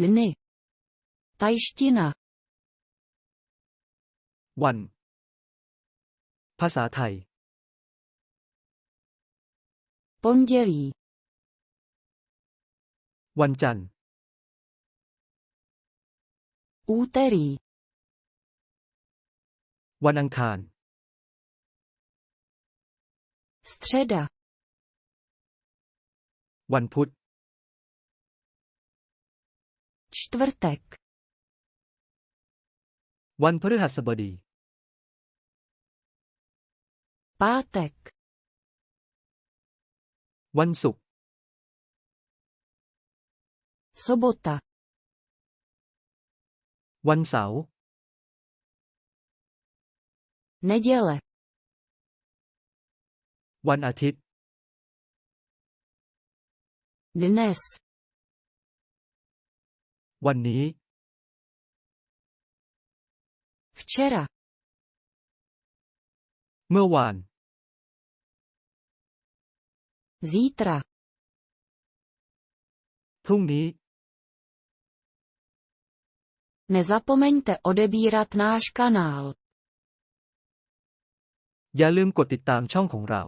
Dny. Tajština. วัน ภาษาไทย Pondělí. วันจันทร์ Úterý. วันอังคาร Středa. วันพุธ Čtvrtek. วันพฤหัสบดี Pátek. วันศุกร์ Sobota. วันเสาร์ Neděle. วันอาทิตย์ Dnes. วันนี้ Včera. เมื่อวาน Zítra. พรุ่งนี้ Nezapomeňte odebírat náš kanál. อย่าลืมกดติดตามช่องของเรา